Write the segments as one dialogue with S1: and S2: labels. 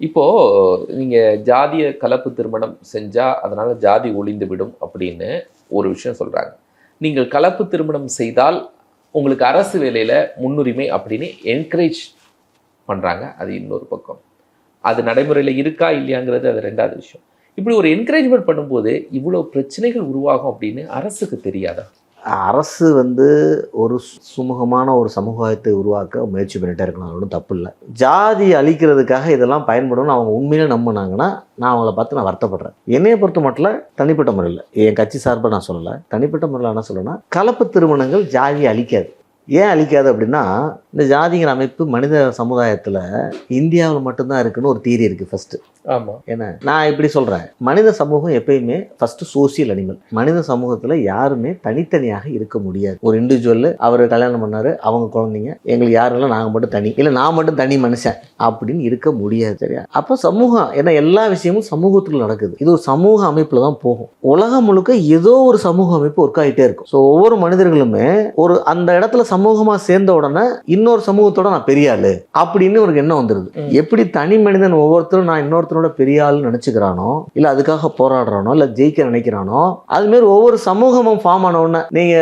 S1: இப்போ நீங்கள் ஜாதிய கலப்பு திருமணம் செஞ்சால் அதனால் ஜாதி ஒளிந்து விடும் அப்படின்னு ஒரு விஷயம் சொல்கிறாங்க நீங்கள் கலப்பு திருமணம் செய்தால் உங்களுக்கு அரசு வேலையில் முன்னுரிமை அப்படின்னு என்கரேஜ் பண்ணுறாங்க அது இன்னொரு பக்கம். அது நடைமுறையில் இருக்கா இல்லையாங்கிறது அது ரெண்டாவது விஷயம். இப்படி ஒரு என்கரேஜ்மெண்ட் பண்ணும்போது இவ்வளோ பிரச்சனைகள் உருவாகும் அப்படின்னு அரசுக்கு தெரியாதா?
S2: அரசு வந்து ஒரு சுமூகமான ஒரு சமுதாயத்தை உருவாக்க முயற்சி பண்ணிகிட்டே இருக்கலாம். ஒன்றும் தப்பு இல்லை. ஜாதி அழிக்கிறதுக்காக இதெல்லாம் பயன்படணும்னு அவங்க உண்மையிலே நம்பினாங்கன்னா நான் அவங்கள பார்த்து நான் வருத்தப்படுறேன். என்னைய பொறுத்த மட்டும் தனிப்பட்ட முறையில் என் கட்சி சார்பாக நான் சொல்லலை. தனிப்பட்ட முறையில் என்ன சொல்லணும்னா கலப்பு திருமணங்கள் ஜாதியை அழிக்காது. ஏன் அழிக்காது அப்படின்னா இந்த ஜாதிங்கிற அமைப்பு மனித சமுதாயத்தில் இந்தியாவில் மட்டும்தான் இருக்குன்னு ஒரு தீரி இருக்குது ஃபஸ்ட்டு
S1: ஆமா.
S2: என்ன? நான் இப்படி சொல்கிறேன் மனித சமூகம் எப்பயுமே ஃபஸ்ட்டு சோசியல் அனிமல் மனித சமூகத்தில் யாருமே தனித்தனியாக இருக்க முடியாது. ஒரு இண்டிவிஜுவல் அவர் கல்யாணம் பண்ணாரு அவங்க குழந்தைங்க எங்களுக்கு யாரும் இல்லை நாங்கள் மட்டும் தனி இல்லை நான் மட்டும் தனி மனுஷன் அப்படின்னு இருக்க முடியாது சரியா? அப்போ சமூகம் ஏன்னா எல்லா விஷயமும் சமூகத்தில் நடக்குது. இது ஒரு சமூக அமைப்பில் தான் போகும். உலகம் முழுக்க ஏதோ ஒரு சமூக அமைப்பு ஒர்க் ஆகிட்டே இருக்கும். ஸோ ஒவ்வொரு மனிதர்களுமே ஒரு அந்த இடத்துல சமூகமாக சேர்ந்த உடனே இன்னொரு சமூகத்தோட நான் பெரிய ஆளு அப்படின்னு ஒரு எண்ணம் வந்துருது.
S1: ம்.
S2: எப்படி தனி மனிதன் ஒவ்வொருத்தரும் நான் இன்னொருத்தரோட பெரிய ஆளுன்னு நினைச்சுக்கிறானோ இல்ல அதுக்காக போராடுறானோ இல்ல ஜெயிக்க நினைக்கிறானோ அது மாதிரி ஒவ்வொரு சமூகமும் ஃபார்ம் ஆன உடனே நீங்க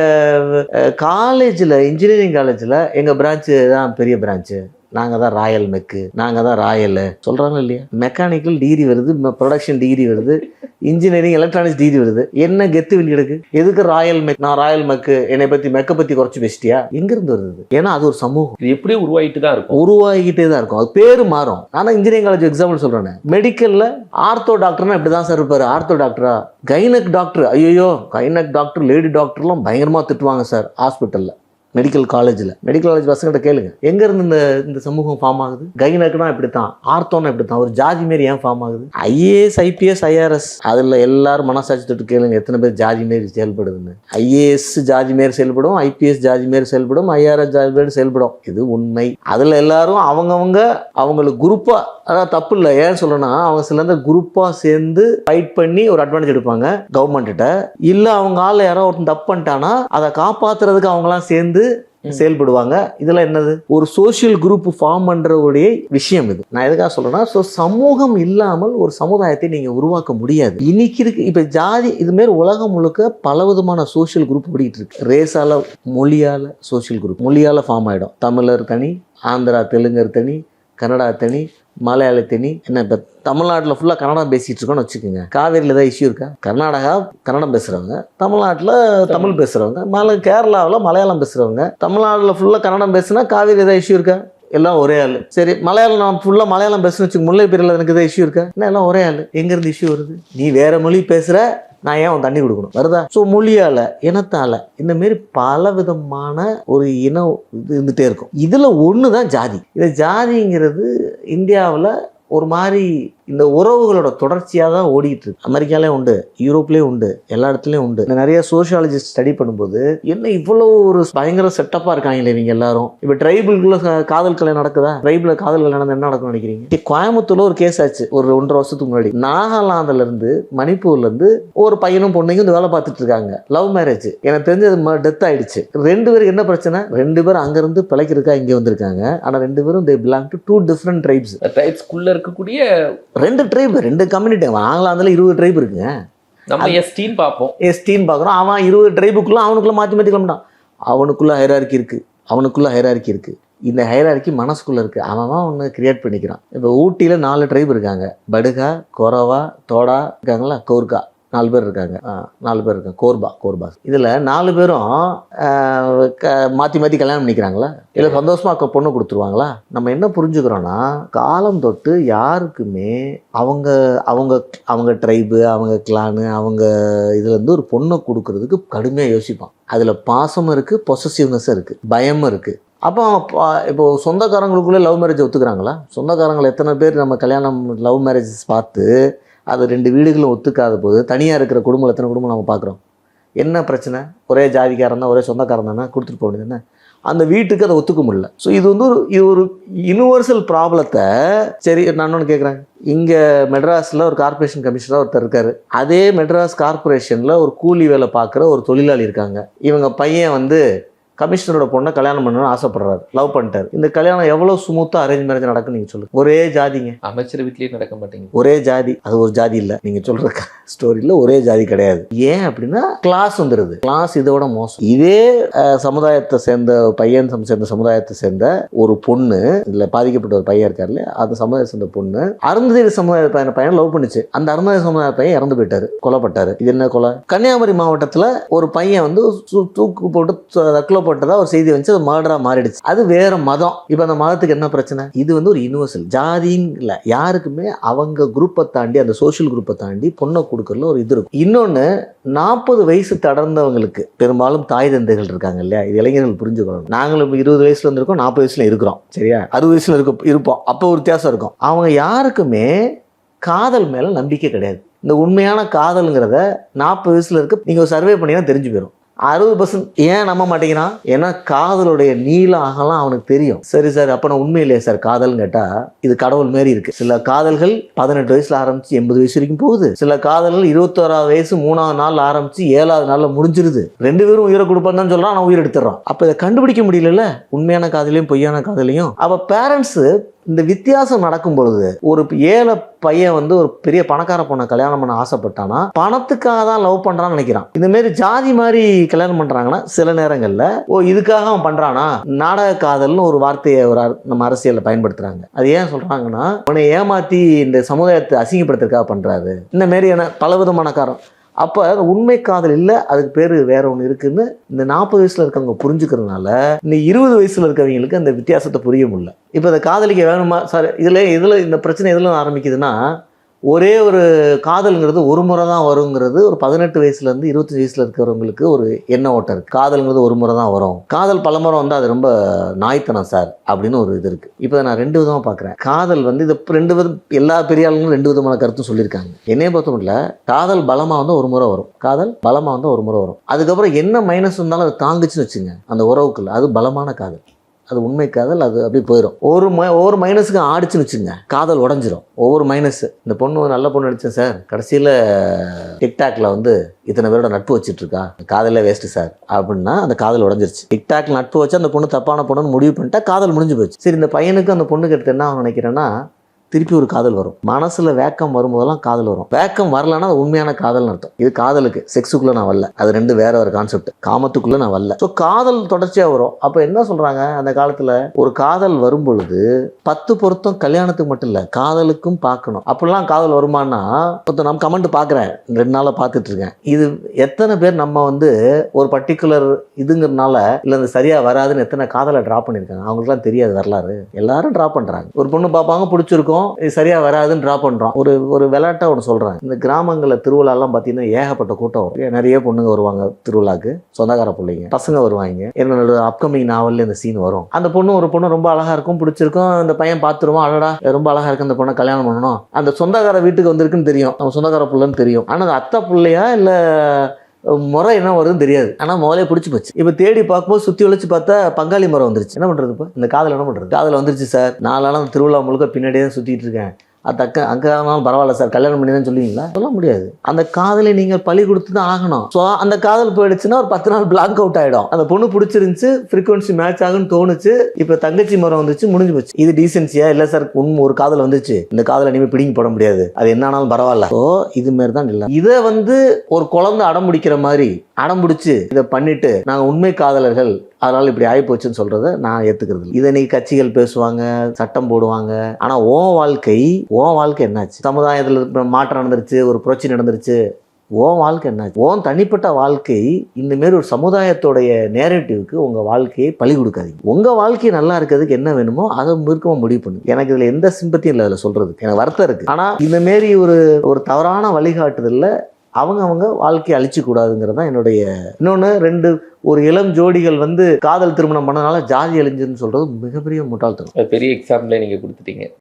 S2: காலேஜில் இன்ஜினியரிங் காலேஜில் எங்க பிரான்ச்சு தான் பெரிய பிரான்ச்சு நாங்க தான் ராயல் மெக்கு நாங்க தான் ராயல். சொல்றாங்க இல்லையா? மெக்கானிக்கல் டிகிரி வருது ப்ரொடக்ஷன் டிகிரி வருது. இன்ஜினியரிங் எலக்ட்ரானிக்ஸ் டிகிரி வருது. என்ன கெத்து வெளி எதுக்கு ராயல் மெக் நான் ராயல் மெக்கு என்னை பத்தி மெக்கை பத்தி குறைச்சு பேசிட்டியா? எங்க இருந்து வருது? ஏன்னா அது ஒரு சமூகம்.
S1: இது உருவாகிட்டு தான் இருக்கும்?
S2: உருவாகிக்கிட்டே தான் இருக்கும். அது பேர் மாறும். நான் இன்ஜினியரிங் காலேஜ் எக்ஸாம்பிள் சொல்றேன். மெடிக்கல்ல ஆர்த்தோ டாக்டர்னா இப்படி தான் சார் இருப்பாரு. ஆர்த்தோ டாக்டரா கைனக் டாக்டர் ஐயோ கைனக் டாக்டர் லேடி டாக்டர்லாம் பயங்கரமா திட்டுவாங்க சார் ஹாஸ்பிட்டல்ல மெடிக்கல் காலேஜில் மெடிக்கல் காலேஜ் பசங்கிட்ட கேளுங்க. எங்கேருந்து இந்த இந்த சமூகம் ஃபார்ம் ஆகுது? கைனக்குனா இப்படி தான் ஆர்த்தோனா இப்படி தான் ஒரு ஜாதி மாரி ஏன் ஃபார்ம் ஆகுது? ஐஏஎஸ் ஐபிஎஸ் ஐஆர்எஸ் அதில் எல்லாரும் மனசாட்சி தொட்டு கேளுங்க. எத்தனை பேர் ஜாதி மாரி செயல்படுதுன்னு. ஐஏஎஸ் ஜாதி மாரி செயல்படும் ஐபிஎஸ் ஜாதி மாரி செயல்படும் ஐஆர்எஸ் ஜாதி மாரி செயல்படும். இது உண்மை. அதில் எல்லாரும் அவங்கவங்க அவங்களுக்கு குரூப்பாக அதாவது தப்பு இல்லை. ஏன் சொல்லணும்னா அவங்க சில குரூப்பாக சேர்ந்து ஃபைட் பண்ணி ஒரு அட்வான்டேஜ் எடுப்பாங்க கவர்மெண்ட்டிட்ட இல்லை அவங்க ஆள் யாரோ ஒருத்தன் தப்பு பண்ணிட்டானா அதை காப்பாத்துறதுக்கு அவங்களாம் சேர்ந்து செயல்படுவாங்க. இதெல்லாம் என்னது? ஒரு சோஷியல் குரூப் ஃபார்ம் பண்றவுடைய விஷயம் இது. நான் எதுக்காக சொல்றேன்னா ஸோ சமூகம் இல்லாமல் ஒரு சமுதாயத்தை நீங்க உருவாக்க முடியாது. இன்னைக்கு இருக்கு இப்ப ஜாதி இது மாதிரி உலகம் முழுக்க பல விதமான சோஷியல் குரூப் ஓடிட்டு இருக்கு. ரேஸால மொழியால சோஷியல் குரூப் மொழியால ஃபார்ம் ஆயிடும். தமிழர் தனி ஆந்திரா தெலுங்கர் தனி கன்னடா தனி மலையாள தனி என்ன இப்போ தமிழ்நாட்டில் ஃபுல்லாக கன்னடம் பேசிகிட்டு இருக்கோம்னு வச்சுக்கோங்க. காவேரியில் ஏதாவது இஷ்யூ இருக்கா? கர்நாடகா கன்னடம் பேசுகிறவங்க தமிழ்நாட்டில் தமிழ் பேசுகிறவங்க மலை கேரளாவில் மலையாளம் பேசுகிறவங்க தமிழ்நாட்டில் ஃபுல்லாக கன்னடம் பேசுனா காவேரி ஏதாவது இஷ்யூ இருக்கா? எல்லாம் ஒரே ஆள். சரி மலையாளம் நான் ஃபுல்லாக மலையாளம் பேசுன்னு வச்சுக்க முல்லை பெரியல எனக்கு எதாவது இஷ்யூ இருக்கா? என்ன எல்லாம் ஒரே ஆள். எங்கேருந்து இஷ்யூ வருது? நீ வேற மொழி பேசுகிற நான் ஏன் அவன் தண்ணி கொடுக்கணும்? வருதா? ஸோ மொழியால் இனத்தால் இந்த மாரி பல விதமான ஒரு இனம் இது இருந்துகிட்டே இருக்கும். இதில் ஒன்று தான் ஜாதி. இந்த ஜாதிங்கிறது இந்தியாவில் ஒரு மாதிரி இந்த உறவுகளோட தொடர்ச்சியாக தான் ஓடிட்டு இருக்கு. அமெரிக்காலே உண்டு யூரோப்லேயும் உண்டு எல்லா இடத்துலையும் உண்டு. இந்த நிறைய சோஷியாலஜிஸ்ட் ஸ்டடி பண்ணும்போது என்ன இவ்வளோ ஒரு பயங்கர செட்டப்பாக இருக்காங்களே இவங்க எல்லாரும்? இப்போ ட்ரைபிள்குள்ள காதல் கலை நடக்குதா? ட்ரைபிள் காதல் கலை நடந்து என்ன நடக்கும் நினைக்கிறீங்க? கோயம்புத்தூர்ல ஒரு கேஸ் ஆச்சு ஒரு ஒன்றரை வருஷத்துக்கு முன்னாடி. நாகாலாந்துல இருந்து மணிப்பூர்ல இருந்து ஒரு பையனும் பொண்ணையும் இந்த வேலை பார்த்துட்டு இருக்காங்க. லவ் மேரேஜ் எனக்கு தெரிஞ்சது டெத் ஆயிடுச்சு. ரெண்டு பேருக்கு என்ன பிரச்சனை? ரெண்டு பேரும் அங்கிருந்து பிழைக்கிறதுக்கா இங்கே வந்திருக்காங்க. ஆனா ரெண்டு பேரும் they belong to two different tribes
S1: ட்ரைப்ஸ்குள்ள இருக்கக்கூடிய
S2: ரெண்டு ட்ரைப் ரெண்டு கம்யூனிட்டி நாகாலாந்துல இருபது ட்ரைப் இருக்குங்க.
S1: நம்ம எஸ்டின்னு பார்ப்போம்.
S2: எஸ்டின்னு பார்க்குறோம். அவன் இருபது ட்ரைபுக்குள்ள அவனுக்குள்ள மாற்றி மாற்றி கிளம்பிட்டான். அவனுக்குள்ள ஹைரார்கி இருக்கு. அவனுக்குள்ள ஹைரார்கி இருக்கு. இந்த ஹைரார்கி மனசுக்குள்ள இருக்கு. அவன் அவன் ஒன்று கிரியேட் பண்ணிக்கிறான். இப்போ ஊட்டியில் நாலு ட்ரைப் இருக்காங்க. படுகா கொரவா தோடா இருக்காங்களா கோர்கா நாலு பேர் இருக்காங்க. நாலு பேர் இருக்காங்க. கோர்பா கோர்பா. இதில் நாலு பேரும் க மாற்றி மாற்றி கல்யாணம் பண்ணிக்கிறாங்களா? இல்லை சந்தோஷமா க- பொண்ணு கொடுத்துருவாங்களா? நம்ம என்ன புரிஞ்சுக்கிறோன்னா காலம் தொட்டு யாருக்குமே அவங்க அவங்க அவங்க ட்ரைபு அவங்க கிளானு அவங்க இதுலேருந்து ஒரு பொண்ணை கொடுக்கறதுக்கு கடுமையாக யோசிப்பான். அதில் பாசமும் இருக்குது பொசசிவ்னஸும் இருக்குது பயமும் இருக்குது அப்போ இப்போ சொந்தக்காரங்களுக்குள்ளே லவ் மேரேஜ் ஒத்துக்கிறாங்களா? சொந்தக்காரங்களை எத்தனை பேர் நம்ம கல்யாணம் லவ் மேரேஜஸ் பார்த்து அது ரெண்டு வீடுகளும் ஒத்துக்காத போது தனியாக இருக்கிற குடும்பம் எத்தனை குடும்பம் நம்ம பார்க்குறோம் என்ன பிரச்சனை? ஒரே ஜாதிக்காரன் தான் ஒரே சொந்தக்காரன் தானே கொடுத்துட்டு போக வேண்டியது அந்த வீட்டுக்கு அதை ஒத்துக்க முடியல. ஸோ இது வந்து ஒரு இது ஒரு யுனிவர்சல் ப்ராப்ளத்தை சரி நான் ஒன்று கேட்குறேன் இங்கே மெட்ராஸில் ஒரு கார்ப்பரேஷன் கமிஷனராக ஒருத்தர் இருக்காரு. அதே மெட்ராஸ் கார்ப்பரேஷனில் ஒரு கூலி வேலை பார்க்குற ஒரு தொழிலாளி இருக்காங்க. இவங்க பையன் வந்து கமிஷனரோட பொண்ணை கல்யாணம் பண்ணணும்னு ஆசைப்படுறாரு. லவ் பண்ணிட்டாரு. இந்த கல்யாணம் எவ்வளவு ஸ்மூத்தா அரேஞ்ச் மேரேஜ் நடக்கும் நீங்க சொல்லுங்க. ஒரே ஜாதிங்க.
S1: அமைச்சர் வீட்லயே நடக்க மாட்டேங்குது.
S2: ஒரே ஜாதி. அது ஒரு ஜாதி இல்ல. நீங்க சொல்ற ஸ்டோரியில ஒரே ஜாதி கிடையாது. ஏன் அப்படின்னா கிளாஸ் வந்துருது. கிளாஸ் இதோட மோசம். இதே சமுதாயத்தை சேர்ந்த பையன் சேர்ந்த சமுதாயத்தை சேர்ந்த ஒரு பொண்ணு இதுல பாதிக்கப்பட்ட ஒரு பையன் இருக்காரு இல்லையா? அந்த சமுதாயத்தை சேர்ந்த பொண்ணு அருந்ததி சமுதாய பையன் பையன் லவ் பண்ணுச்சு. அந்த அருந்ததி சமுதாய பையன் இறந்து போயிட்டாரு. கொல்லப்பட்டாரு. இது என்ன கொலை? கன்னியாகுமரி மாவட்டத்துல ஒரு பையன் வந்து தூக்கு போட்டு தற்கொலை போட்டதாக ஒரு செய்தி வந்துச்சு அது மர்டரா மாறிடுச்சு. அது வேற மதம். இப்போ அந்த மதத்துக்கு என்ன பிரச்சனை? இது வந்து ஒரு யூனிவர்சல் ஜாதின்னு இல்லை. யாருக்குமே அவங்க குரூப்பை தாண்டி அந்த சோஷியல் குரூப்பை தாண்டி பொண்ணை கொடுக்கறதுல ஒரு இது இருக்கும். இன்னொன்று நாற்பது வயசு கடந்தவங்களுக்கு பெரும்பாலும் தாய் தந்தைகள் இருக்காங்க இல்லையா? இது இளைஞர்கள் புரிஞ்சுக்கணும் நாங்களும் இப்போ இருபது வயசுல இருந்திருக்கோம் நாற்பது வயசுல இருக்கிறோம். சரியா? அறுபது வயசுல இருக்க இருப்போம். அப்போ ஒரு வித்தியாசம் இருக்கும். அவங்க யாருக்குமே காதல் மேல நம்பிக்கை கிடையாது. இந்த உண்மையான காதலுங்கிறத நாற்பது வயசுல இருக்க நீங்க சர்வே பண்ணினா தெரிஞ்சு போயிடும் அறுபது பர்சன்ட் ஏன் நம்ப மாட்டேங்கிறான்? ஏன்னா காதலுடைய நீள அகலாம் அவனுக்கு தெரியும். சரி சார் அப்போ நான் உண்மை இல்லையா சார் காதல்னு கேட்டால் இது கடவுள் மாரி இருக்கு. சில காதல்கள் பதினெட்டு வயசுல ஆரம்பிச்சு எண்பது வயசு வரைக்கும் போகுது. சில காதல்கள் இருபத்தோராவது வயசு மூணாவது நாள் ஆரம்பிச்சு ஏழாவது நாள்ல முடிஞ்சிருது. ரெண்டு பேரும் உயிரை கொடுப்பான்னு தான் சொல்றான் நான் உயிர் எடுத்துறான் அப்போ இதை கண்டுபிடிக்க முடியல உண்மையான காதலையும் பொய்யான காதலையும். அப்போ பேரண்ட்ஸு இந்த வித்தியாசம் நடக்கும் பொழுது ஒரு ஏழை பையன் வந்து ஒரு பெரிய பணக்கார பொண்ணை கல்யாணம் பண்ண ஆசைப்பட்டானா? பணத்துக்காக தான் லவ் பண்றான்னு நினைக்கிறான். இந்த மாதிரி ஜாதி மாதிரி கல்யாணம் பண்றாங்கன்னா சில நேரங்களில் ஓ இதுக்காக அவன் பண்றானா? நாடக காதல்னு ஒரு வார்த்தையை ஒரு நம்ம அரசியலில் பயன்படுத்துறாங்க. அது ஏன் சொல்றாங்கன்னா அவனை ஏமாத்தி இந்த சமுதாயத்தை அசிங்கப்படுத்துறதுக்காக பண்றாரு. இந்த மாரி என பல விதமான காரணம். அப்போ உண்மை காதல் இல்லை அதுக்கு பேர் வேற ஒன்று இருக்குன்னு இந்த நாற்பது வயசில் இருக்கவங்க புரிஞ்சுக்கிறதுனால இந்த இருபது வயசில் இருக்கவங்களுக்கு அந்த வித்தியாசத்தை புரிய முடியல. இப்போ இந்த காதலிக்க வேணுமா? சார் இதில் இதில் இந்த பிரச்சனை எதில் ஆரம்பிக்குதுன்னா ஒரே ஒரு காதல்ங்கிறது ஒரு முறை தான் வருங்கிறது ஒரு பதினெட்டு வயசுலேருந்து இருபத்தஞ்சு வயசில் இருக்கிறவங்களுக்கு ஒரு எண்ண ஓட்டம் இருக்குது காதல்ங்கிறது ஒரு முறை தான் வரும். காதல் பல முறை வந்து அது ரொம்ப நாய்த்தனம் சார் அப்படின்னு ஒரு இது இருக்குது இப்போ நான் ரெண்டு விதமாக பார்க்குறேன் காதல் வந்து இது ரெண்டு விதம் எல்லா பெரிய ஆளுங்களும் ரெண்டு விதமான கருத்தும் சொல்லியிருக்காங்க. என்னைய பொறுத்த முடியல காதல் பலமாக வந்து ஒரு முறை வரும். காதல் பலமாக வந்து ஒரு முறை வரும். அதுக்கப்புறம் என்ன மைனஸ் இருந்தாலும் அது தாங்குச்சுன்னு வச்சுங்க அந்த உறவுக்குள்ள. அது பலமான காதல். அது உண்மை காதல் அது அப்படி போயிடும் ஒரு ம ஒவ்வொரு மைனஸுக்கும் ஆடிச்சுன்னு வச்சுங்க காதல் உடஞ்சிரும். ஒவ்வொரு மைனஸ் இந்த பொண்ணு ஒரு நல்ல பொண்ணு நடிச்சேன் சார் கடைசியில் டிக்டாக்ல வந்து இத்தனை பேரோட நட்பு வச்சிட்டு இருக்கா காதலே வேஸ்ட்டு சார் அப்படின்னா அந்த காதல் உடஞ்சிருச்சு. டிக்டாக்ல நட்பு வச்சு அந்த பொண்ணு தப்பான பொண்ணுன்னு முடிவு பண்ணிட்டா காதல் முடிஞ்சு போச்சு. சரி இந்த பையனுக்கு அந்த பொண்ணுக்கு எடுத்து என்ன நினைக்கிறேன்னா திருப்பி ஒரு காதல் வரும். மனசுல வேக்கம் வரும்போதெல்லாம் காதல் வரும். வேக்கம் வரலன்னா அது உண்மையான காதல்னு அர்த்தம். இது காதலுக்கு செக்ஸுக்குள்ள நான் வரல. அது ரெண்டு வேற ஒரு கான்செப்ட் காமத்துக்குள்ள நான் வரல. ஸோ காதல் தொடர்ச்சியா வரும். அப்போ என்ன சொல்றாங்க? அந்த காலத்துல ஒரு காதல் வரும் பொழுது பத்து பொருத்தம் கல்யாணத்துக்கு மட்டும் இல்ல காதலுக்கும் பார்க்கணும். அப்படிலாம் காதல் வருமானா ஒருத்தர் நம்ம கமெண்ட் பார்க்குறேன். ரெண்டு நாளா பார்த்துட்டு இருக்கேன் இது எத்தனை பேர் நம்ம வந்து ஒரு பர்டிகுலர் இதுங்கிறனால இல்ல இந்த சரியா வராதுன்னு எத்தனை காதலை ட்ராப் பண்ணியிருக்காங்க? அவங்களுக்குலாம் தெரியாது வரலாறு. எல்லாரும் ட்ராப் பண்றாங்க. ஒரு பொண்ணு பார்ப்பாங்க பிடிச்சிருக்கும். இது சரியாக வராதுன்னு ட்ராப் பண்ணுறோம் ஒரு ஒரு விளையாட்டாக ஒன்று சொல்கிறேன் இந்த கிராமங்களில் திருவிழாலாம் பார்த்தீங்கன்னா ஏகப்பட்ட கூட்டம் வரும். நிறைய பொண்ணுங்க வருவாங்க திருவிழாக்கு. சொந்தக்கார பிள்ளைங்க. பசங்க வருவாங்க. என்னோட அப்கமிங் நாவல்ல இந்த சீன் வரும். அந்த பொண்ணு ஒரு பொண்ணு ரொம்ப அழகாக இருக்கும் பிடிச்சிருக்கும். அந்த பையன் பார்த்துருவான் அழடா ரொம்ப அழகாக இருக்கு அந்த பொண்ணை கல்யாணம் பண்ணணும். அந்த சொந்தக்கார வீட்டுக்கு வந்திருக்குன்னு தெரியும். நம்ம சொந்தக்கார பிள்ளைன்னு தெரியும். ஆனால் அந்த அத்தை பிள்ளையா இல்லை முறை என்ன வருதுன்னு தெரியாது. ஆனால் முதலே பிடிச்சி போச்சு. இப்போ தேடி பார்க்கும்போது சுற்றி ஒழிச்சு பார்த்தா பங்காளி மரம் வந்துருச்சு. என்ன பண்ணுறது இப்போ? இந்த காதல் என்ன பண்ணுறது காதல் வந்துருச்சு சார். நாலு அந்த திருவிழா முழுக்க பின்னாடியே தான் சுற்றிட்டு இருக்கேன். அது அக்க அங்கே ஆனாலும் பரவாயில்ல சார் கல்யாணம் பண்ணி தான் சொல்லுவீங்களா? சொல்ல முடியாது. அந்த காதலை நீங்கள் பழி கொடுத்து தான் ஆகணும். ஸோ அந்த காதல் போயிடுச்சுன்னா ஒரு பத்து நாள் பிளாக் அவுட் ஆகிடும் அந்த பொண்ணு பிடிச்சிருந்துச்சு ஃப்ரீக்வன்சி மேட்ச் ஆகுன்னு தோணுச்சு இப்போ தங்கச்சி மரம் வந்துச்சு முடிஞ்சு போச்சு. இது டீசென்சியா இல்லை சார் உண்மை ஒரு காதல் வந்துச்சு. இந்த காதலை இனிமேல் பிடிங்கி போட முடியாது. அது என்ன ஆனாலும் பரவாயில்ல. ஸோ இது மாதிரி தான் இல்லை இதை வந்து ஒரு குழந்தை அடம் பிடிக்கிற மாதிரி அடம் பிடிச்சி இதை பண்ணிட்டு நாங்கள் உண்மை காதலர்கள் அதனால் இப்படி ஆகிப்போச்சுன்னு சொல்கிறத நான் ஏத்துக்கிறது இல்லை. இதை நீ கட்சிகள் பேசுவாங்க சட்டம் போடுவாங்க. ஆனால் ஓ வாழ்க்கை உன் வாழ்க்கை என்னாச்சு? சமுதாயத்தில் மாற்றம் நடந்துருச்சு ஒரு புரட்சி நடந்துருச்சு. ஓ வாழ்க்கை என்னாச்சு? ஓன் தனிப்பட்ட வாழ்க்கை இந்த மாரி ஒரு சமுதாயத்தோடைய நேரட்டிவ்க்கு உங்கள் வாழ்க்கையை பழி கொடுக்காதீங்க. உங்கள் வாழ்க்கை நல்லா இருக்கிறதுக்கு என்ன வேணுமோ அதை முழுக்கமாக முடிவு பண்ணுங்க. எனக்கு இதில் எந்த சிம்பத்தியும் இல்லை அதில் சொல்கிறது எனக்கு வருத்தம் இருக்குது ஆனால் இந்த மாரி ஒரு ஒரு தவறான வழிகாட்டுதலில் அவங்க அவங்க வாழ்க்கையை அழிச்சிக்கூடாதுங்கிறது தான் என்னுடைய இன்னொன்று ரெண்டு ஒரு இளம் ஜோடிகள் வந்து காதல் திருமணம் பண்ணனால ஜாதி அழிஞ்சுன்னு சொல்கிறது மிகப்பெரிய முட்டாள்தனம்.
S1: பெரிய எக்ஸாம்பிளே நீங்கள் கொடுத்துட்டீங்க.